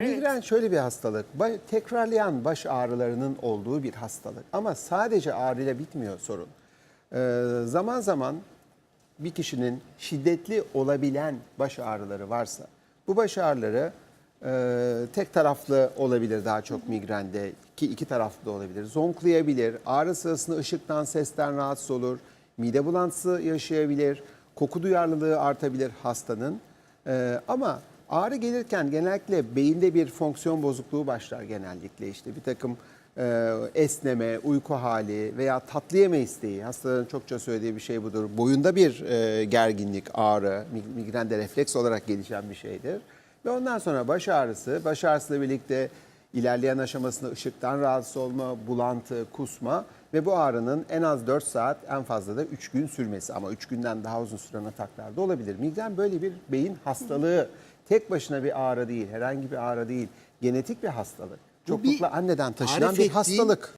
Migren şöyle bir hastalık. Tekrarlayan baş ağrılarının olduğu bir hastalık. Ama sadece ağrıyla bitmiyor sorun. Ee, zaman zaman bir kişinin şiddetli olabilen baş ağrıları varsa bu baş ağrıları e, tek taraflı olabilir daha çok migrende ki iki taraflı da olabilir. Zonklayabilir, ağrı sırasında ışıktan, sesten rahatsız olur, mide bulantısı yaşayabilir, koku duyarlılığı artabilir hastanın. Ee, ama ağrı gelirken genellikle beyinde bir fonksiyon bozukluğu başlar genellikle işte bir takım e, esneme, uyku hali veya tatlı yeme isteği. Hastaların çokça söylediği bir şey budur. Boyunda bir e, gerginlik, ağrı, mig- migren de refleks olarak gelişen bir şeydir. Ve ondan sonra baş ağrısı, baş ağrısıyla birlikte ilerleyen aşamasında ışıktan rahatsız olma, bulantı, kusma ve bu ağrının en az 4 saat en fazla da 3 gün sürmesi ama 3 günden daha uzun süren ataklarda olabilir. Migren böyle bir beyin hastalığı. Tek başına bir ağrı değil, herhangi bir ağrı değil. Genetik bir hastalık. Çoklukla anneden taşınan bir hastalık.